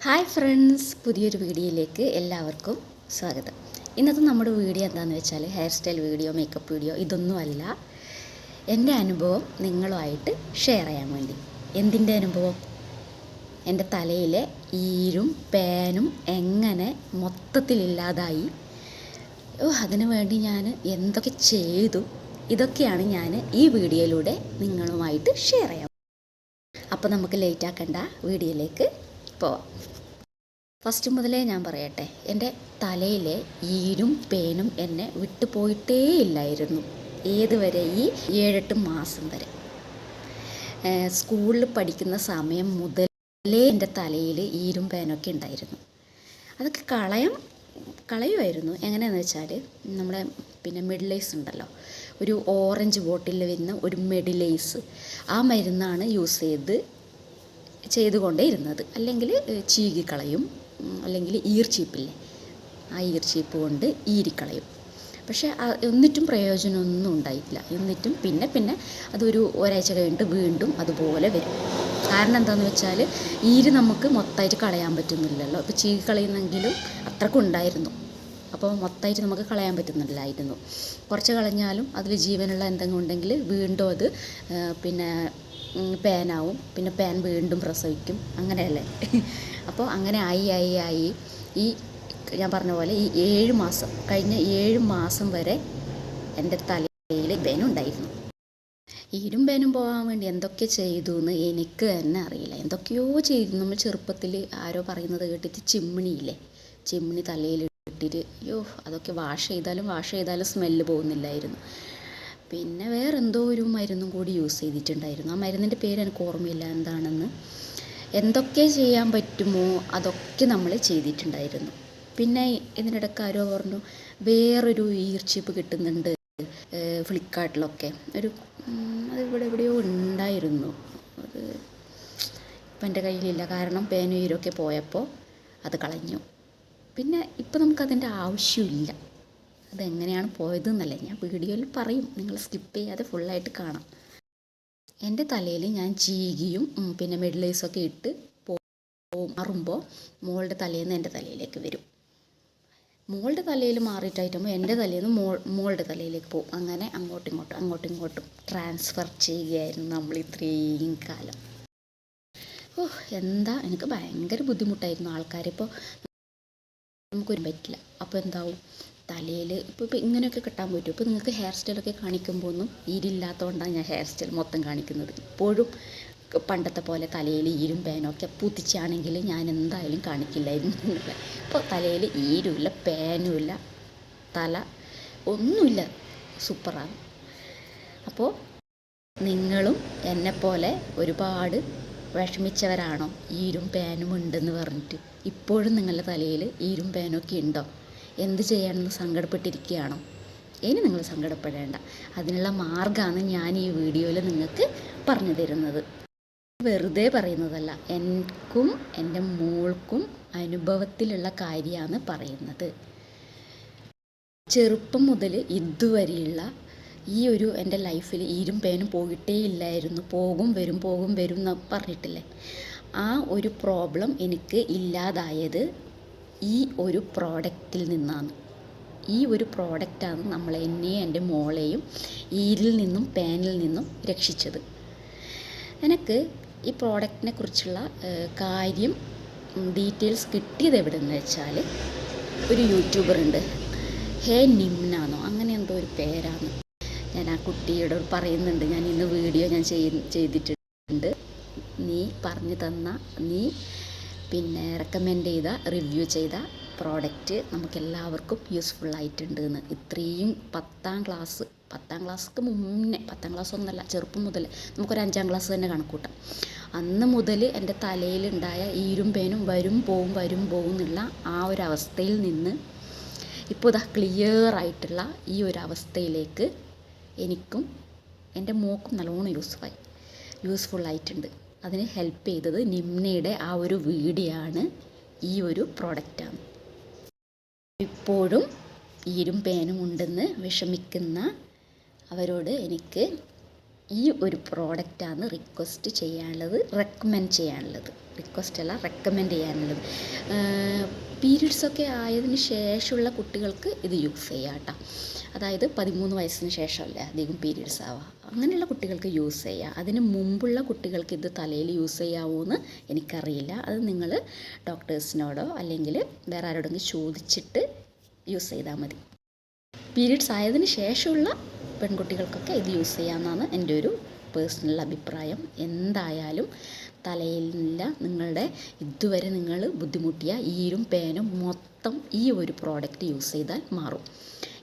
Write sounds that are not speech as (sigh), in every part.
Hi friends പുതിയൊരു വീഡിയോയിലേക്ക് എല്ലാവർക്കും സ്വാഗതം. ഇന്നത്തെ നമ്മുടെ വീഡിയോ എന്താണെന്ന് വെച്ചാൽ hair style video makeup video ഇതൊന്നുമല്ല എന്റെ അനുഭവം നിങ്ങളുമായിട്ട് ഷെയർ ചെയ്യാൻ വേണ്ടി. എന്തിന്റെ അനുഭവം? എന്റെ തലയിലെ ഈരും പേനും എങ്ങനെ മൊത്തത്തിലില്ലാതായി? ഓ അതിനു വേണ്ടി ഞാൻ എന്തൊക്കെ ചെയ്തു? ഇതൊക്കെയാണ് ഞാൻ ഈ വീഡിയോയിലൂടെ നിങ്ങളുമായിട്ട് ഷെയർ ചെയ്യാം അപ്പോൾ നമുക്ക് ലേറ്റ് ആക്കണ്ട വീഡിയോയിലേക്ക് പോവാം ഫസ്റ്റ് മുതലേ ഞാൻ പറയട്ടെ എന്റെ തലയിലെ ഈരും പേനും എന്നെ വിട്ടുപോയിട്ടേ ഇല്ലായിരുന്നു ഏതുവരെ ഈ ഏഴെട്ട് മാസം വരെ. സ്കൂളിൽ പഠിക്കുന്ന സമയം മുതലേ എന്റെ തലയിൽ ഈരും പേനൊക്കെ ഉണ്ടായിരുന്നു. അതൊക്കെ കളയം കളയുമായിരുന്നു. എങ്ങനെയാണെന്ന് വെച്ചാൽ നമ്മുടെ പിന്നെ മെഡിലൈസ് ഉണ്ടല്ലോ ഒരു ഓറഞ്ച് ബോട്ടിലിൽ വരുന്ന ഒരു മെഡിലൈസ് ആ മരുന്നാണ് യൂസ് ചെയ്ത് ചെയ്തുകൊണ്ടേ ഇരുന്നത് അല്ലെങ്കിൽ ചീകിക്കളയും അല്ലെങ്കിൽ ഈർച്ചീപ്പില്ലേ? ആ ഈർച്ചീപ്പ് കൊണ്ട് ഈരിക്കളയും. പക്ഷേ എന്നിട്ടും പ്രയോജനമൊന്നും ഉണ്ടായിട്ടില്ല. എന്നിട്ടും പിന്നെ പിന്നെ അതൊരു ഒരാഴ്ച കഴിഞ്ഞിട്ട് വീണ്ടും അതുപോലെ വരും. കാരണം എന്താണെന്ന് വെച്ചാൽ ഈര് നമുക്ക് മൊത്തമായിട്ട് കളയാൻ പറ്റുന്നില്ലല്ലോ. ഇപ്പോൾ ചീകി കളയുന്നെങ്കിലും അത്രക്കുണ്ടായിരുന്നു അപ്പോൾ മൊത്തമായിട്ട് നമുക്ക് കളയാൻ പറ്റുന്നില്ലായിരുന്നു. കുറച്ച് കളഞ്ഞാലും അതിൽ ജീവനുള്ള എന്തെങ്കിലും ഉണ്ടെങ്കിൽ വീണ്ടും അത് പിന്നെ പാനാവും. പിന്നെ പാൻ വീണ്ടും പ്രസവിക്കും. അങ്ങനെയല്ലേ? (laughs) അപ്പോൾ അങ്ങനെ ആയി ആയി ആയി. ഈ ഞാൻ പറഞ്ഞ പോലെ ഈ ഏഴ് മാസം കഴിഞ്ഞ ഏഴ് മാസം വരെ എന്റെ തലയിൽ പേനുണ്ടായിരുന്നു ഈരും പേനും പോകാൻ വേണ്ടി എന്തൊക്കെ ചെയ്തു എന്ന് എനിക്ക് തന്നെ അറിയില്ല. എന്തൊക്കെയോ ചെയ്തു. നമ്മൾ ചെറുപ്പത്തിൽ ആരോ പറയുന്നത് കേട്ടിട്ട് ചിമ്മിണിയില്ലേ ചിമ്മിണി തലയിൽ ഇട്ടിട്ട് അയ്യോ അതൊക്കെ വാഷ് ചെയ്താലും വാഷ് ചെയ്താലും സ്മെല്ല് പോകുന്നില്ലായിരുന്നു. പിന്നെ വേറെ എന്തോ ഒരു മരുന്നും കൂടി യൂസ് ചെയ്തിട്ടുണ്ടായിരുന്നു. ആ മരുന്നിന്റെ പേര് എനിക്ക് ഓർമ്മയില്ല എന്താണെന്ന്. എന്തൊക്കെ ചെയ്യാൻ പറ്റുമോ അതൊക്കെ നമ്മൾ ചെയ്തിട്ടുണ്ടായിരുന്നു. പിന്നെ ഇതിനിടയ്ക്ക് ആരോ പറഞ്ഞു വേറൊരു ഈർച്ചിപ്പ് കിട്ടുന്നുണ്ട് ഫ്ലിപ്കാർട്ടിലൊക്കെ. ഒരു അത് ഇവിടെ എവിടെയോ ഉണ്ടായിരുന്നു. അത് ഇപ്പം എന്റെ കയ്യിലില്ല. കാരണം പേനും പോയപ്പോൾ അത് കളഞ്ഞു. പിന്നെ ഇപ്പം നമുക്കതിന്റെ ആവശ്യമില്ല. അതെങ്ങനെയാണ് പോയതെന്നല്ല ഞാൻ വീഡിയോയിൽ പറയും. നിങ്ങൾ സ്കിപ്പ് ചെയ്യാതെ ഫുള്ളായിട്ട് കാണാം. എന്റെ തലയിൽ ഞാൻ ചീകിയും പിന്നെ മെഡിലൈസൊക്കെ ഇട്ട് പോകും മാറുമ്പോൾ മോളുടെ തലയിൽ നിന്ന് എന്റെ തലയിലേക്ക് വരും. മോളുടെ തലയിൽ മാറിയിട്ടായിട്ടുമ്പോൾ എന്റെ തലയിൽ നിന്ന് മോൾ മോളുടെ തലയിലേക്ക് പോകും. അങ്ങനെ അങ്ങോട്ടും ഇങ്ങോട്ടും അങ്ങോട്ടും ഇങ്ങോട്ടും ട്രാൻസ്ഫർ ചെയ്യുകയായിരുന്നു നമ്മൾ ഇത്രയും കാലം. ഓ എന്താ? എനിക്ക് ഭയങ്കര ബുദ്ധിമുട്ടായിരുന്നു ആൾക്കാരിപ്പോൾ. നമുക്കൊരു പറ്റില്ല. അപ്പോൾ എന്താവും? തലയിൽ ഇപ്പോൾ ഇങ്ങനെയൊക്കെ കെട്ടാൻ പറ്റും. ഇപ്പോൾ നിങ്ങൾക്ക് ഹെയർ സ്റ്റൈലൊക്കെ കാണിക്കുമ്പോൾ ഒന്നും ഈരില്ലാത്തതുകൊണ്ടാണ് ഞാൻ ഹെയർ സ്റ്റൈൽ മൊത്തം കാണിക്കുന്നത്. ഇപ്പോഴും പണ്ടത്തെ പോലെ തലയിൽ ഈരും പേനൊക്കെ പുതിച്ചാണെങ്കിൽ ഞാൻ എന്തായാലും കാണിക്കില്ലായിരുന്നു. ഇപ്പോൾ തലയിൽ ഈരുമില്ല പേനുമില്ല തല ഒന്നുമില്ല സൂപ്പറാണ്. അപ്പോൾ നിങ്ങളും എന്നെപ്പോലെ ഒരുപാട് വിഷമിച്ചവരാണോ? ഈരും പേനും ഉണ്ടെന്ന് പറഞ്ഞിട്ട്. ഇപ്പോഴും നിങ്ങളുടെ തലയിൽ ഈരും പേനൊക്കെ ഉണ്ടോ? എന്ത് ചെയ്യാനെന്ന് സങ്കടപ്പെട്ടിരിക്കുകയാണോ? ഇനി നിങ്ങൾ സങ്കടപ്പെടേണ്ട. അതിനുള്ള മാർഗമാണ് ഞാൻ ഈ വീഡിയോയിൽ നിങ്ങൾക്ക് പറഞ്ഞു തരുന്നത്. വെറുതെ പറയുന്നതല്ല എനിക്കും എന്റെ മോൾക്കും അനുഭവത്തിലുള്ള കാര്യമാണ് പറയുന്നത്. ചെറുപ്പം മുതൽ ഇതുവരെയുള്ള ഈ ഒരു എന്റെ ലൈഫിൽ ഈരും പേനും പോയിട്ടേ ഇല്ലായിരുന്നു. പോകും വരും പോകും വരും എന്ന് പറഞ്ഞിട്ടില്ലേ? ആ ഒരു പ്രോബ്ലം എനിക്ക് ഇല്ലാതായത് ഈ ഒരു പ്രോഡക്റ്റിൽ നിന്നാണ്. ഈ ഒരു പ്രോഡക്റ്റാണ് നമ്മൾ എന്നെയും എന്റെ മോളെയും ഈരിൽ നിന്നും പാനിൽ നിന്നും രക്ഷിച്ചത്. എനിക്ക് ഈ പ്രോഡക്റ്റിനെ കുറിച്ചുള്ള കാര്യം ഡീറ്റെയിൽസ് കിട്ടിയത് എവിടെയെന്ന് വെച്ചാൽ ഒരു യൂട്യൂബർ ഉണ്ട് ഹേ നിംനാന്നോ അങ്ങനെ എന്തോ ഒരു പേരാണ്. ഞാൻ ആ കുട്ടിയോട് പറയുന്നുണ്ട് ഞാൻ ഇന്ന് വീഡിയോ ഞാൻ ചെയ്തിട്ടുണ്ട്. നീ പറഞ്ഞു തന്ന നീ പിന്നെ റെക്കമെൻഡ് ചെയ്ത റിവ്യൂ ചെയ്ത പ്രോഡക്റ്റ് നമുക്കെല്ലാവർക്കും യൂസ്ഫുൾ ആയിട്ടുണ്ട് എന്ന് ഇത്രയും പത്താം ക്ലാസ് പത്താം ക്ലാസ്ക്ക് മുന്നേ പത്താം ക്ലാസ് ഒന്നല്ല ചെറുപ്പം മുതൽ നമുക്കൊരു അഞ്ചാം ക്ലാസ് തന്നെ കണക്കൂട്ടാം. അന്ന് മുതൽ എന്റെ തലയിലുണ്ടായ ഈരും പേനും വരും പോവും വരും പോവും എന്നുള്ള ആ ഒരു അവസ്ഥയിൽ നിന്ന് ഇപ്പോൾ ഇതാ ക്ലിയർ ആയിട്ടുള്ള ഈ ഒരു അവസ്ഥയിലേക്ക് എനിക്കും എന്റെ മോക്കും നല്ലോണം യൂസ്ഫായി യൂസ്ഫുൾ ആയിട്ടുണ്ട്. അതിന് ഹെൽപ്പ് ചെയ്തത് നിംനയുടെ ആ ഒരു വീഡിയോ ആണ് ഈ ഒരു പ്രോഡക്റ്റാണ് ഇപ്പോഴും ഈരും പേനും ഉണ്ടെന്ന് വിഷമിക്കുന്ന അവരോട് എനിക്ക് ഈ ഒരു പ്രോഡക്റ്റാണ് റിക്വസ്റ്റ് ചെയ്യാനുള്ളത് റെക്കമെൻഡ് ചെയ്യാനുള്ളത്. റിക്വസ്റ്റ് അല്ല റെക്കമെൻഡ് ചെയ്യാനുള്ളത്. പീരീഡ്സൊക്കെ ആയതിന് ശേഷമുള്ള കുട്ടികൾക്ക് ഇത് യൂസ് ചെയ്യാം കേട്ടോ. അതായത് പതിമൂന്ന് വയസ്സിന് ശേഷമല്ലേ അധികം പീരീഡ്സ് ആവുക. അങ്ങനെയുള്ള കുട്ടികൾക്ക് യൂസ് ചെയ്യാം. അതിന് മുമ്പുള്ള കുട്ടികൾക്ക് ഇത് തലയിൽ യൂസ് ചെയ്യാവോ എന്ന് എനിക്കറിയില്ല. അത് നിങ്ങൾ ഡോക്ടേഴ്സിനോടോ അല്ലെങ്കിൽ വേറെ ആരോടെങ്കിലും ചോദിച്ചിട്ട് യൂസ് ചെയ്താൽ മതി. പീരീഡ്സ് ആയതിന് ശേഷമുള്ള പെൺകുട്ടികൾക്കൊക്കെ ഇത് യൂസ് ചെയ്യാമെന്നാണ് എന്റെ ഒരു പേഴ്സണൽ അഭിപ്രായം എന്തായാലും തലയിലില്ല നിങ്ങളുടെ ഇതുവരെ നിങ്ങൾ ബുദ്ധിമുട്ടിയ ഈരും പേനും മൊത്തം ഈ ഒരു പ്രോഡക്റ്റ് യൂസ് ചെയ്താൽ മാറും.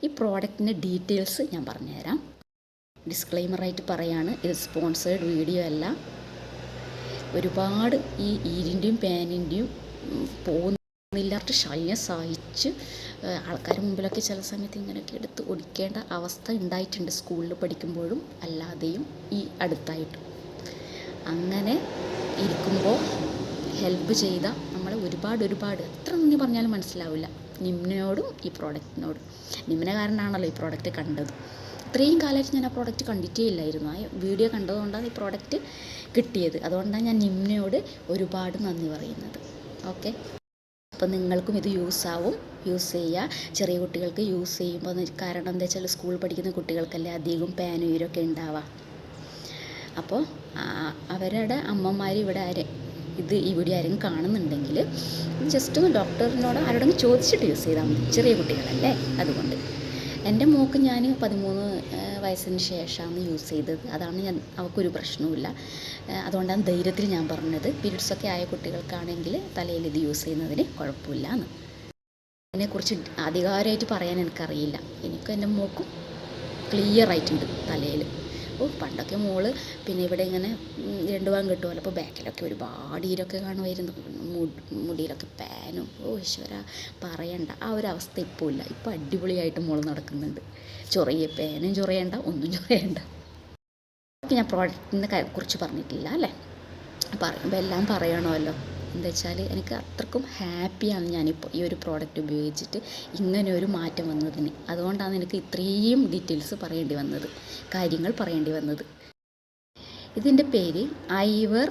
ഈ പ്രോഡക്റ്റിന്റെ ഡീറ്റെയിൽസ് ഞാൻ പറഞ്ഞുതരാം. ഡിസ്ക്ലെയിമറായിട്ട് പറയാണ് ഇത് സ്പോൺസേഡ് വീഡിയോ അല്ല. ഒരുപാട് ഈ ഈരിന്റെയും പേനിന്റെയും പോകുന്നില്ലാത്ത ശല്യം സഹിച്ച് ആൾക്കാർ മുമ്പിലൊക്കെ ചില സമയത്ത് ഇങ്ങനെയൊക്കെ എടുത്ത് ഒടിക്കേണ്ട അവസ്ഥ ഉണ്ടായിട്ടുണ്ട് സ്കൂളിൽ പഠിക്കുമ്പോഴും അല്ലാതെയും ഈ അടുത്തായിട്ടും. അങ്ങനെ ഇരിക്കുമ്പോൾ ഹെൽപ്പ് ചെയ്ത നമ്മളെ ഒരുപാട് ഒരുപാട് എത്ര നന്ദി പറഞ്ഞാലും മനസ്സിലാവില്ല. നിമ്നയോടും ഈ പ്രോഡക്റ്റിനോടും നിമ്ന കാരണമാണല്ലോ ഈ പ്രോഡക്റ്റ് കണ്ടത്. ഇത്രയും കാലമായിട്ട് ഞാൻ ആ പ്രോഡക്റ്റ് കണ്ടിട്ടേ ഇല്ലായിരുന്നു. ആ വീഡിയോ കണ്ടതുകൊണ്ടാണ് ഈ പ്രോഡക്റ്റ് കിട്ടിയത്. അതുകൊണ്ടാണ് ഞാൻ നിമ്നയോട് ഒരുപാട് നന്ദി പറയുന്നത്. ഓക്കെ അപ്പോൾ നിങ്ങൾക്കും ഇത് യൂസ് ആവും യൂസ് ചെയ്യുക. ചെറിയ കുട്ടികൾക്ക് യൂസ് ചെയ്യുമ്പോൾ കാരണം എന്താ വെച്ചാൽ സ്കൂൾ പഠിക്കുന്ന കുട്ടികൾക്കല്ലേ അധികം പാനും ഈരൊക്കെ ഉണ്ടാവുക. അപ്പോൾ അവരുടെ അമ്മമാർ ഇവിടെ ആരെ ഇത് ഇവിടെ ആരെങ്കിലും കാണുന്നുണ്ടെങ്കിൽ ജസ്റ്റ് ഒന്ന് ഡോക്ടറിനോട് ആരോടെങ്കിലും ചോദിച്ചിട്ട് യൂസ് ചെയ്താൽ മതി. ചെറിയ കുട്ടികളല്ലേ? അതുകൊണ്ട്. എന്റെ മോക്ക് ഞാൻ പതിമൂന്ന് വയസ്സിന് ശേഷമാണ് യൂസ് ചെയ്തത്. അതാണ് ഞാൻ അവൾക്കൊരു പ്രശ്നവുമില്ല. അതുകൊണ്ടാണ് ധൈര്യത്തിൽ ഞാൻ പറഞ്ഞത്. പീരീഡ്സൊക്കെ ആയ കുട്ടികൾക്കാണെങ്കിൽ തലയിൽ ഇത് യൂസ് ചെയ്യുന്നതിന് കുഴപ്പമില്ല എന്ന് അതിനെക്കുറിച്ച് അധികാരമായിട്ട് പറയാൻ എനിക്കറിയില്ല. എനിക്കും എന്റെ മോക്കും ക്ലിയർ ആയിട്ടുണ്ട് തലയിൽ. ഓ പണ്ടൊക്കെ മോൾ പിന്നെ ഇവിടെ ഇങ്ങനെ രണ്ട് ഭാഗം കിട്ടുമല്ലോ. അപ്പോൾ ബാക്കിലൊക്കെ ഒരുപാട് ഈരൊക്കെ കാണുമായിരുന്നു. മുടിയിലൊക്കെ പാനും. ഓ ഈശ്വര പറയണ്ട. ആ ഒരു അവസ്ഥ ഇപ്പോൾ ഇല്ല. ഇപ്പോൾ അടിപൊളിയായിട്ട് മോൾ നടക്കുന്നുണ്ട്. ചൊറിയ പേനും ചൊറിയണ്ട ഒന്നും ചൊറിയണ്ട. ഞാൻ പ്രോഡക്റ്റിനെ കുറിച്ച് പറഞ്ഞിട്ടില്ല അല്ലേ? പറയുമ്പോൾ എല്ലാം പറയണമല്ലോ. എന്താ വെച്ചാൽ എനിക്ക് അത്രക്കും ഹാപ്പിയാണ് ഞാനിപ്പോൾ ഈ ഒരു പ്രോഡക്റ്റ് ഉപയോഗിച്ചിട്ട് ഇങ്ങനെ ഒരു മാറ്റം വന്നതിന്. അതുകൊണ്ടാണ് എനിക്ക് ഇത്രയും ഡീറ്റെയിൽസ് പറയേണ്ടി വന്നത്. കാര്യങ്ങൾ പറയേണ്ടി വന്നത്. ഇതിന്റെ പേര് ഐവർ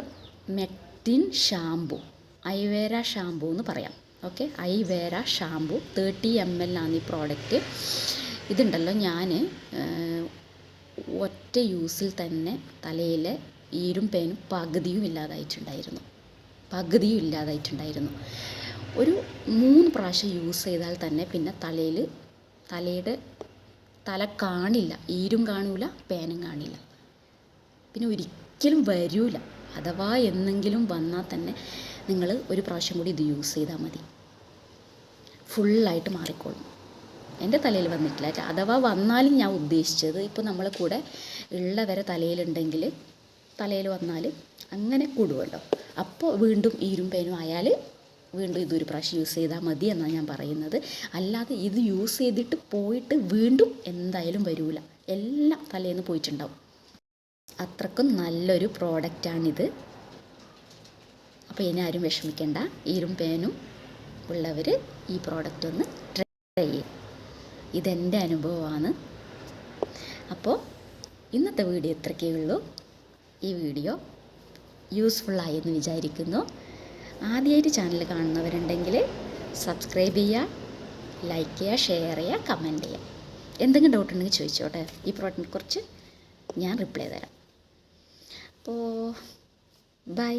മെക്റ്റിൻ ഷാംപൂ. ഐവേര ഷാംപൂ എന്ന് പറയാം. ഓക്കെ? ഐവേര ഷാംപൂ. തേർട്ടി എം എൽ ആണ് ഈ പ്രോഡക്റ്റ് ഇതുണ്ടല്ലോ ഞാൻ ഒറ്റ യൂസിൽ തന്നെ തലയിലെ ഈരും പേനും പകുതിയും ഇല്ലാതായിട്ടുണ്ടായിരുന്നു. പകുതിയും ഇല്ലാതായിട്ടുണ്ടായിരുന്നു. ഒരു മൂന്ന് പ്രാവശ്യം യൂസ് ചെയ്താൽ തന്നെ പിന്നെ തലയിൽ തലയുടെ തല കാണില്ല ഈരും കാണൂല പേനും കാണില്ല. പിന്നെ ഒരിക്കലും വരൂല. അഥവാ എന്നെങ്കിലും വന്നാൽ തന്നെ നിങ്ങൾ ഒരു പ്രാവശ്യം കൂടി ഇത് യൂസ് ചെയ്താൽ മതി. ഫുള്ളായിട്ട് മാറിക്കോളും. എന്റെ തലയിൽ വന്നിട്ടില്ല. അഥവാ വന്നാലും ഞാൻ ഉദ്ദേശിച്ചത് ഇപ്പോൾ നമ്മളെ കൂടെ ഉള്ളവരെ തലയിലുണ്ടെങ്കിൽ തലയിൽ വന്നാൽ അങ്ങനെ കൂടുമല്ലോ അപ്പോൾ വീണ്ടും ഈരും പേനും ആയാൽ വീണ്ടും ഇതൊരു പ്രാവശ്യം യൂസ് ചെയ്താൽ മതി എന്നാണ് ഞാൻ പറയുന്നത്. അല്ലാതെ ഇത് യൂസ് ചെയ്തിട്ട് പോയിട്ട് വീണ്ടും എന്തായാലും വരില്ല എല്ലാം തലേന്ന് പോയിട്ടുണ്ടാവും. അത്രക്കും നല്ലൊരു പ്രോഡക്റ്റാണിത് അപ്പോൾ ഇനി ആരും വിഷമിക്കേണ്ട. ഈരും പേനും ഉള്ളവർ ഈ പ്രോഡക്റ്റ് ഒന്ന് ട്രൈ ചെയ്യും. ഇതെന്റെ അനുഭവമാണ്. അപ്പോൾ ഇന്നത്തെ വീഡിയോ ഇത്രയ്ക്കേ ഉള്ളൂ. ഈ വീഡിയോ യൂസ്ഫുള്ളായി എന്ന് വിചാരിക്കുന്നു. ആദ്യമായിട്ട് ചാനൽ കാണുന്നവരുണ്ടെങ്കിൽ സബ്സ്ക്രൈബ് ചെയ്യുക ലൈക്ക് ചെയ്യുക ഷെയർ ചെയ്യുക കമന്റ് ചെയ്യുക. എന്തെങ്കിലും ഡൗട്ട് ഉണ്ടെങ്കിൽ ചോദിച്ചോട്ടെ. ഈ പ്രോഡക്റ്റിനെ കുറിച്ച് ഞാൻ റിപ്ലൈ തരാം. അപ്പോൾ ബൈ